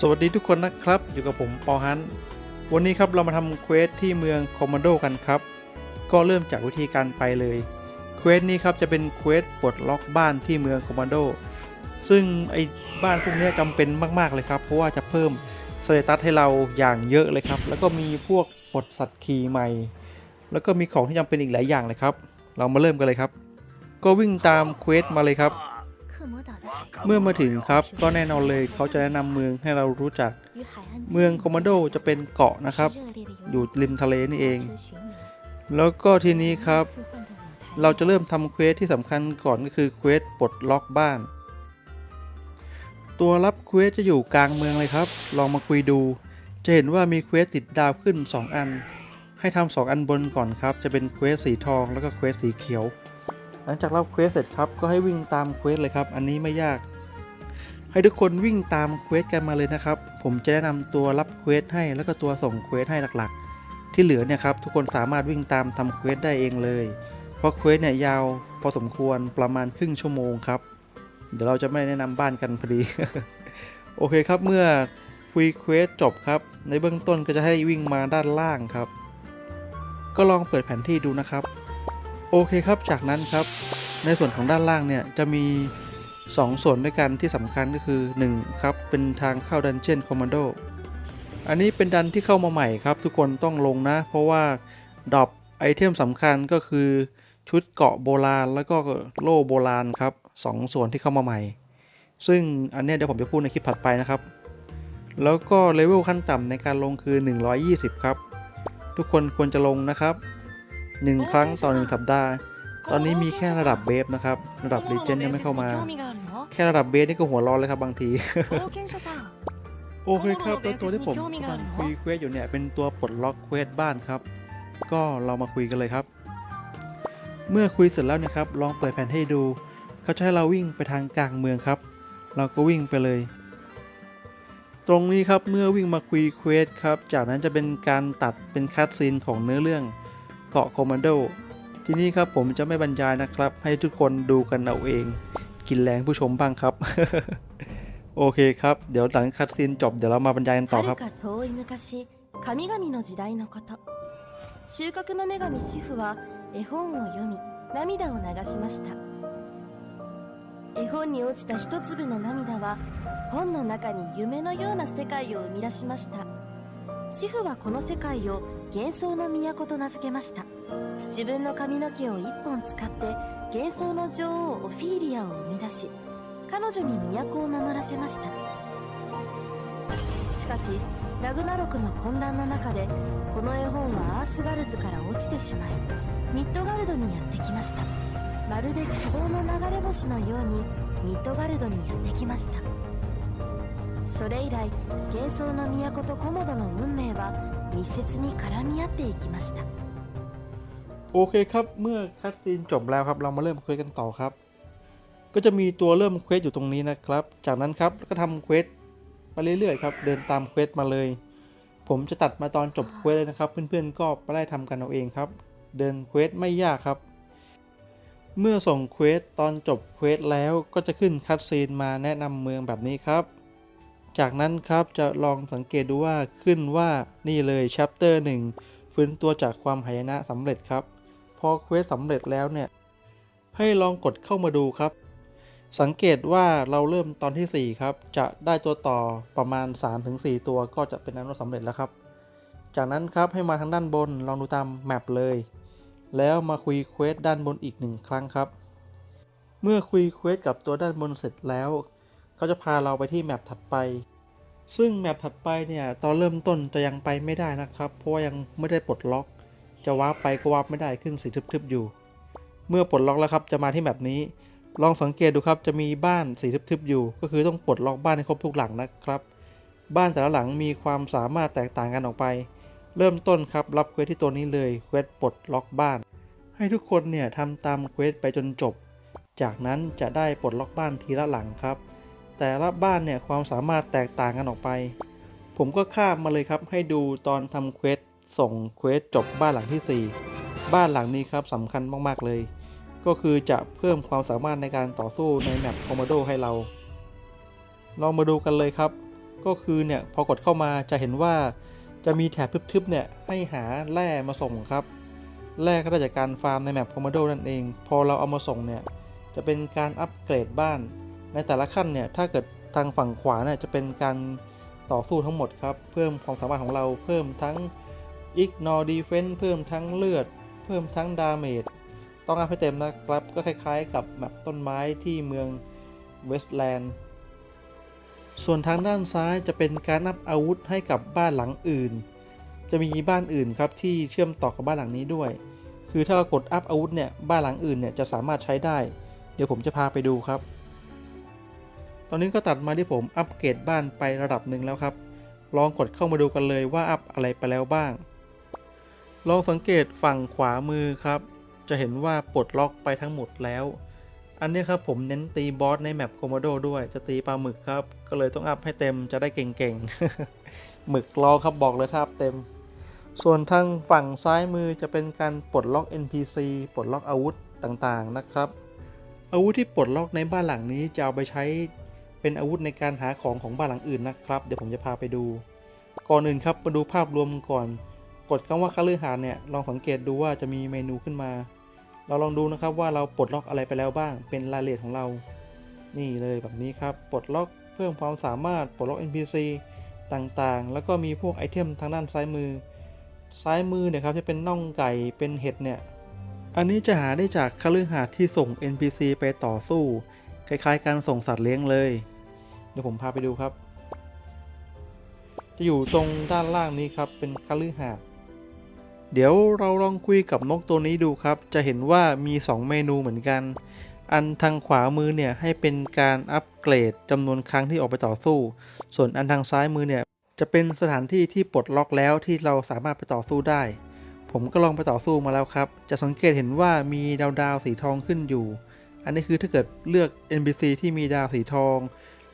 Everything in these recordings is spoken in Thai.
สวัสดีทุกคนนะครับ อยู่กับผมปอฮันวันนี้ครับเรามาทำเควสที่เมืองคอมมานโดกันครับ ก็เริ่มจากวิธีการไปเลยเควสนี้ครับจะเป็นเควสปลดล็อกบ้านที่เมืองคอมมานโดซึ่งไอ้บ้านพวกนี้จำเป็นมาก ๆ เลยครับ เพราะว่าจะเพิ่มสเตตัสให้เราอย่างเยอะเลยครับ แล้วก็มีพวกปลดสัตว์ขี่ใหม่ แล้วก็มีของที่จำเป็นอีกหลายอย่างเลยครับ เรามาเริ่มกันเลยครับ ก็วิ่งตามเควสมาเลยครับ เมื่อมาถึงครับก็แน่นอนเลยเขาจะแนะนำเมืองให้เรารู้จัก เมืองคอมมานโดจะเป็นเกาะนะครับ อยู่ริมทะเลนี่เอง แล้วก็ทีนี้ครับ เราจะเริ่มทำเควสที่สำคัญก่อนก็คือเควสปลดล็อกบ้าน ตัวรับเควสจะอยู่กลางเมืองเลยครับ ลองมาคุยดู จะเห็นว่ามีเควสติดดาวขึ้น 2 อัน ให้ทำสองอันบนก่อนครับ จะเป็นเควสสีทองแล้วก็เควสสีเขียว หลังจากรับเควสเสร็จครับก็ให้วิ่งตามเควสเลยครับ อันนี้ไม่ยาก ให้ทุกคนวิ่งตามเควสกันมาเลยนะครับ ผมจะแนะนำตัวรับเควสให้แล้วก็ตัวส่งเควสให้หลักๆ ที่เหลือเนี่ยครับทุกคนสามารถวิ่งตามทำเควสได้เองเลย เพราะเควสเนี่ยยาวพอสมควรประมาณครึ่งชั่วโมงครับ เดี๋ยวเราจะไม่แนะนำบ้านกันพอดี โอเคครับเมื่อคุยเควสจบครับ ในเบื้องต้นก็จะให้วิ่งมาด้านล่างครับ ก็ลองเปิดแผนที่ดูนะครับ โอเคครับ จากนั้นครับในส่วนของด้านล่างเนี่ยจะมี 2 ส่วนด้วยกันที่สำคัญก็คือ1ครับเป็นทางเข้าดันเจียนคอมมานโดอันนี้เป็นดันที่เข้ามาใหม่ครับ ทุกคนต้องลงนะ เพราะว่าดรอปไอเทมสำคัญก็คือชุดเกาะโบราณ แล้วก็โล่โบราณครับสองส่วนที่เข้ามาใหม่ ซึ่งอันนี้เดี๋ยวผมจะพูดในคลิปถัดไปนะครับ แล้วก็เลเวลขั้นต่ำในการลงคือ 120 ครับ ทุกคนควรจะลงนะครับ 1 ครั้งต่อ1สัปดาห์ ตอนนี้มีแค่ระดับเบฟนะครับ ระดับลีเจนยังไม่เข้ามา แค่ระดับเบสนี่ก็หัวร้อนเลยครับบางทีโอเคครับแล้วตัวที่ผมกำลังคุยเควสอยู่เนี่ยเป็นตัวปลดล็อกเควสบ้านครับ ก็เรามาคุยกันเลยครับ เมื่อคุยเสร็จแล้วเนะครับ ลองเปิดแผนให้ดู เขาจะให้เราวิ่งไปทางกลางเมืองครับ เราก็วิ่งไปเลย ตรงนี้ครับเมื่อวิ่งมาคุยเควสครับ จากนั้นจะเป็นการตัดเป็นคัดซีนของเนื้อเรื่อง เกาะคอมมานโด ทีนี้ครับผมจะไม่บรรยายนะครับ ให้ทุกคนดูกันเอาเอง กินแรงผู้ชมบ้างครับ โอเคครับ เดี๋ยวหลังคัดซีนจบเดี๋ยวเรามาบรรยายกันต่อครับ はるか遠い昔神々の時代のこと収穫の女神シフは絵本を読み涙を流しました絵本に落ちた一粒の涙は本の中に夢のような世界を生み出しました シフはこの世界を幻想の都と名付けました。自分の髪の毛を一本使って幻想の女王オフィーリアを生み出し彼女に都を守らせました。しかしラグナロクの混乱の中でこの絵本はアースガルズから落ちてしまいミッドガルドにやってきました。まるで希望の流れ星のようにミッドガルドにやってきました。それ以来幻想の都とコモドの運命は密接に絡み合っていきました โอเคครับ เมื่อคัดซีนจบแล้วครับ เรามาเริ่มเควสกันต่อครับ ก็จะมีตัวเริ่มเควสอยู่ตรงนี้นะครับ จากนั้นครับก็ทำเควสไปเรื่อยๆครับ เดินตามเควสมาเลย ผมจะตัดมาตอนจบเควสเลยนะครับ เพื่อนๆก็ไปไล่ทำกันเอาเองครับ เดินเควสไม่ยากครับ เมื่อส่งเควสตอนจบเควสแล้วก็จะขึ้นคัดซีนมาแนะนำเมืองแบบนี้ครับ จากนั้นครับจะลองสังเกตดูว่าขึ้นว่านี่เลย chapter 1ฟื้นตัวจากความหายนะสำเร็จครับ พอเควสสำเร็จแล้วเนี่ย ให้ลองกดเข้ามาดูครับ สังเกตว่าเราเริ่มตอนที่ 4 ครับ จะได้ตัวต่อประมาณ 3-4 ตัวก็จะเป็นนั้นว่าสำเร็จแล้วครับ จากนั้นครับให้มาทางด้านบนลองดูตามแมปเลย แล้วมาคุยเควสด้านบนอีกหนึ่งครั้งครับ เมื่อคุยเควสกับตัวด้านบนเสร็จแล้ว เขาจะพาเราไปที่แมปถัดไป ซึ่งแมปถัดไปเนี่ยตอนเริ่มต้นจะยังไปไม่ได้นะครับ เพราะว่ายังไม่ได้ปลดล็อก จะวาร์ปไปก็วาร์ปไม่ได้ขึ้นสีทึบๆอยู่ เมื่อปลดล็อกแล้วครับจะมาที่แมปนี้ ลองสังเกตดูครับจะมีบ้านสีทึบๆอยู่ ก็คือต้องปลดล็อกบ้านให้ครบทุกหลังนะครับ บ้านแต่ละหลังมีความสามารถแตกต่างกันออกไป เริ่มต้นครับรับเควสที่ตัวนี้เลยเควสปลดล็อกบ้าน ให้ทุกคนเนี่ยทำตามเควสไปจนจบจากนั้นจะได้ปลดล็อกบ้านทีละหลังครับ แต่ละบ้านเนี่ยความสามารถแตกต่างกันออกไป ผมก็ข้ามมาเลยครับให้ดูตอนทำเควสส่งเควสจบบ้านหลังที่ 4 บ้านหลังนี้ครับสำคัญมากๆเลย ก็คือจะเพิ่มความสามารถในการต่อสู้ในแมปคอมโมโดให้เรา ลองมาดูกันเลยครับ ก็คือเนี่ยพอกดเข้ามาจะเห็นว่าจะมีแถบทึบๆเนี่ยให้หาแร่มาส่งครับแร่ก็ได้จากการฟาร์มในแมปคอมโมโดนั่นเอง พอเราเอามาส่งเนี่ยจะเป็นการอัปเกรดบ้าน ในแต่ละขั้นเนี่ยถ้าเกิดทางฝั่งขวาเนี่ยจะเป็นการต่อสู้ทั้งหมดครับ เพิ่มความสามารถของเราเพิ่มทั้ง ignore defense เพิ่มทั้งเลือด เพิ่มทั้ง damage ต้องอัพให้เต็มนะครับ ก็คล้ายๆ กับแมปต้นไม้ที่เมืองเวสต์แลนด์ส่วนทางด้านซ้ายจะเป็นการอัพอาวุธให้กับบ้านหลังอื่น จะมีบ้านอื่นครับที่เชื่อมต่อกับบ้านหลังนี้ด้วย คือถ้าเรากดอัพอาวุธเนี่ยบ้านหลังอื่นเนี่ยจะสามารถใช้ได้ เดี๋ยวผมจะพาไปดูครับ ตอนนี้ก็ตัดมาที่ผมอัปเกรดบ้านไประดับหนึ่งแล้วครับ ลองกดเข้ามาดูกันเลยว่าอัพอะไรไปแล้วบ้าง ลองสังเกตฝั่งขวามือครับ จะเห็นว่าปลดล็อกไปทั้งหมดแล้ว อันนี้ครับผมเน้นตีบอสในแมปโคโมโดด้วย จะตีปลาหมึกครับ ก็เลยต้องอัพให้เต็มจะได้เก่งๆ หมึกรอครับบอกเลยถ้าอัพเต็ม ส่วนทางฝั่งซ้ายมือจะเป็นการปลดล็อก NPC ปลดล็อกอาวุธต่างๆนะครับ อาวุธที่ปลดล็อกในบ้านหลังนี้จะเอาไปใช้ เป็นอาวุธในการหาของของบ้านหลังอื่นนะครับ เดี๋ยวผมจะพาไปดู ก่อนอื่นครับมาดูภาพรวมก่อน กดคำว่าคฤหาสน์เนี่ยลองสังเกตดูว่าจะมีเมนูขึ้นมา เราลองดูนะครับว่าเราปลดล็อกอะไรไปแล้วบ้าง เป็นรายละเอียดของเรา นี่เลยแบบนี้ครับปลดล็อกเพิ่มความสามารถปลดล็อก NPC ต่างๆ แล้วก็มีพวกไอเทมทางด้านซ้ายมือ ซ้ายมือเนี่ยครับจะเป็นน่องไก่เป็นเห็ดเนี่ยอันนี้จะหาได้จากคฤหาสน์ที่ส่ง NPC ไปต่อสู้ คล้ายๆ การส่งสัตว์เลี้ยงเลย เดี๋ยวผมพาไปดูครับ จะอยู่ตรงด้านล่างนี้ครับเป็นคฤหาสน์เดี๋ยวเราลองคุยกับนกตัวนี้ดูครับ จะเห็นว่ามี 2 เมนูเหมือนกัน อันทางขวามือเนี่ยให้เป็นการอัปเกรดจำนวนครั้งที่ออกไปต่อสู้ ส่วนอันทางซ้ายมือเนี่ยจะเป็นสถานที่ที่ปลดล็อกแล้วที่เราสามารถไปต่อสู้ได้ ผมก็ลองไปต่อสู้มาแล้วครับ จะสังเกตเห็นว่ามีดาวดาวสีทองขึ้นอยู่ อันนี้คือถ้าเกิดเลือก NPC ที่มีดาวสีทอง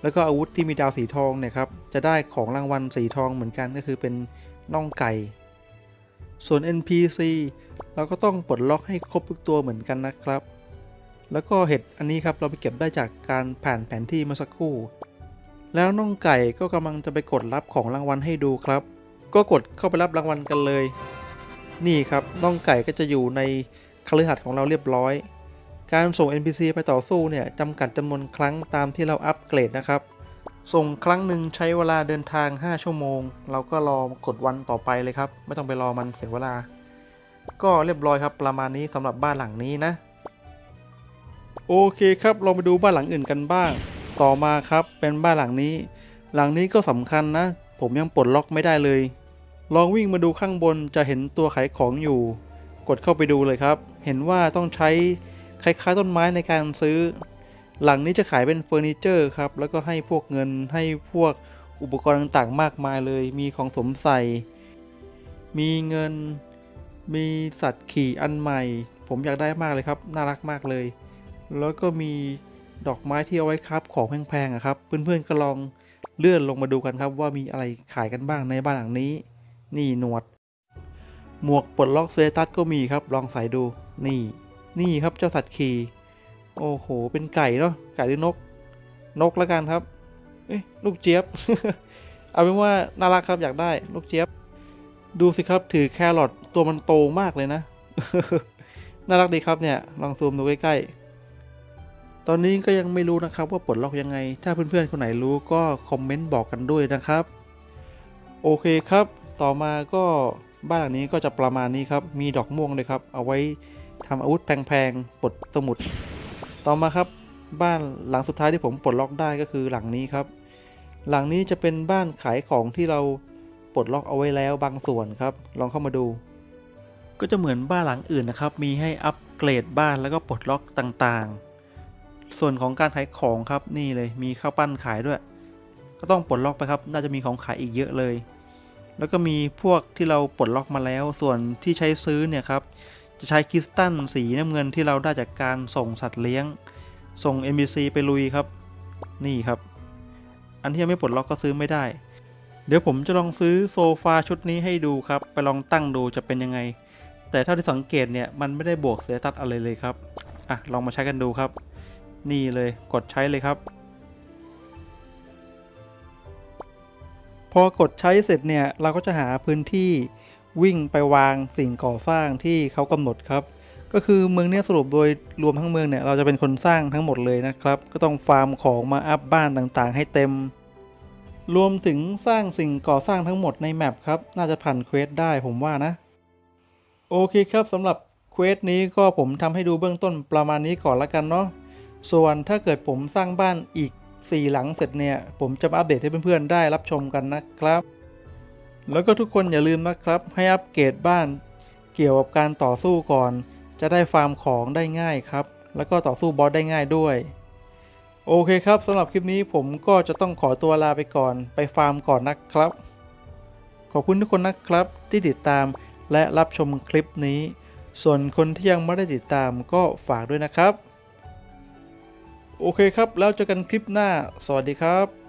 แล้วก็อาวุธที่มีดาวสีทองเนี่ยครับจะได้ของรางวัลสีทองเหมือนกันก็คือเป็นน่องไก่ ส่วน NPC เราก็ต้องปลดล็อกให้ครบทุกตัวเหมือนกันนะครับ แล้วก็เห็ดอันนี้ครับเราไปเก็บได้จากการผ่านแผนที่เมื่อสักครู่ แล้วน่องไก่ก็กำลังจะไปกดรับของรางวัลให้ดูครับ ก็กดเข้าไปรับรางวัลกันเลย นี่ครับน่องไก่ก็จะอยู่ในคฤหาสน์ของเราเรียบร้อย การส่ง NPC ไปต่อสู้เนี่ยจำกัดจำนวนครั้งตามที่เราอัปเกรดนะครับ ส่งครั้งหนึ่งใช้เวลาเดินทาง 5 ชั่วโมง เราก็รอกดวันต่อไปเลยครับ ไม่ต้องไปรอมันเสียเวลา ก็เรียบร้อยครับประมาณนี้สำหรับบ้านหลังนี้นะ โอเคครับเรามาดูบ้านหลังอื่นกันบ้าง ต่อมาครับเป็นบ้านหลังนี้ หลังนี้ก็สำคัญนะ ผมยังปลดล็อกไม่ได้เลย ลองวิ่งมาดูข้างบนจะเห็นตัวขายของอยู่ กดเข้าไปดูเลยครับ เห็นว่าต้องใช้ คล้ายๆต้นไม้ในการซื้อ หลังนี้จะขายเป็นเฟอร์นิเจอร์ครับ แล้วก็ให้พวกเงินให้พวกอุปกรณ์ต่างๆ มากมายเลย มีของสมใส่ มีเงิน มีสัตว์ขี่อันใหม่ ผมอยากได้มากเลยครับ น่ารักมากเลย แล้วก็มีดอกไม้ที่เอาไว้คราบของแพงๆครับ เพื่อนๆก็ลองเลื่อนลงมาดูกันครับว่ามีอะไรขายกันบ้างในบ้านหลังนี้ นี่หนวด หมวกปลดล็อกเซตัสก็มีครับ ลองใส่ดูนี่ นี่ครับเจ้าสัตว์ขี่โอ้โห เป็นไก่เนาะไก่หรือนก นกแล้วกันครับ เอ้ยลูกเจี๊ยบ เอาเป็นว่าน่ารักครับอยากได้ลูกเจี๊ยบ ดูสิครับถือแครอทตัวมันโตมากเลยนะ น่ารักดีครับเนี่ย ลองซูมดูใกล้ๆ ตอนนี้ก็ยังไม่รู้นะครับว่าปลดล็อกยังไง ถ้าเพื่อนๆคนไหนรู้ก็คอมเมนต์บอกกันด้วยนะครับ โอเคครับ ต่อมาก็บ้านหลังนี้ก็จะประมาณนี้ครับ มีดอกม่วงเลยครับ เอาไว้ ทำอาวุธแพงๆปลดสมุด ต่อมาครับบ้านหลังสุดท้ายที่ผมปลดล็อกได้ก็คือหลังนี้ครับ หลังนี้จะเป็นบ้านขายของที่เราปลดล็อกเอาไว้แล้วบางส่วนครับ ลองเข้ามาดู ก็จะเหมือนบ้านหลังอื่นนะครับ มีให้อัปเกรดบ้านแล้วก็ปลดล็อกต่างๆ ส่วนของการขายของครับนี่เลยมีข้าวปั้นขายด้วย ก็ต้องปลดล็อกไปครับ น่าจะมีของขายอีกเยอะเลย แล้วก็มีพวกที่เราปลดล็อกมาแล้ว ส่วนที่ใช้ซื้อเนี่ยครับ จะใช้คริสตัลสีน้ำเงินที่เราได้จากการส่งสัตว์เลี้ยง ส่ง NPC ไปลุยครับ นี่ครับ อันที่ยังไม่ปลดล็อกก็ซื้อไม่ได้ เดี๋ยวผมจะลองซื้อโซฟาชุดนี้ให้ดูครับ ไปลองตั้งดูจะเป็นยังไง แต่เท่าที่สังเกตเนี่ยมันไม่ได้บวกเสียตัดอะไรเลยครับ อะลองมาใช้กันดูครับ นี่เลยกดใช้เลยครับ พอกดใช้เสร็จเนี่ยเราก็จะหาพื้นที่ วิ่งไปวางสิ่งก่อสร้างที่เขากำหนดครับ ก็คือเมืองเนี้ยสรุปโดยรวมทั้งเมืองเนี่ยเราจะเป็นคนสร้างทั้งหมดเลยนะครับ ก็ต้องฟาร์มของมาอัพบ้านต่างๆ ให้เต็ม รวมถึงสร้างสิ่งก่อสร้างทั้งหมดในแมปครับ น่าจะผ่านเควสได้ผมว่านะ โอเคครับสำหรับเควสนี้ก็ผมทำให้ดูเบื้องต้นประมาณนี้ก่อนละกันเนาะส่วนถ้าเกิดผมสร้างบ้านอีก 4 หลังเสร็จเนี่ย ผมจะมาอัปเดตให้เพื่อนๆได้รับชมกันนะครับ แล้วก็ทุกคนอย่าลืมนะครับให้อัปเกรดบ้าน เกี่ยวกับการต่อสู้ก่อน จะได้ฟาร์มของได้ง่ายครับ แล้วก็ต่อสู้บอสได้ง่ายด้วย โอเคครับสำหรับคลิปนี้ผมก็จะต้องขอตัวลาไปก่อน ไปฟาร์มก่อนนะครับ ขอบคุณทุกคนนะครับที่ติดตามและรับชมคลิปนี้ ส่วนคนที่ยังไม่ได้ติดตามก็ฝากด้วยนะครับ โอเคครับแล้วเจอกันคลิปหน้า สวัสดีครับ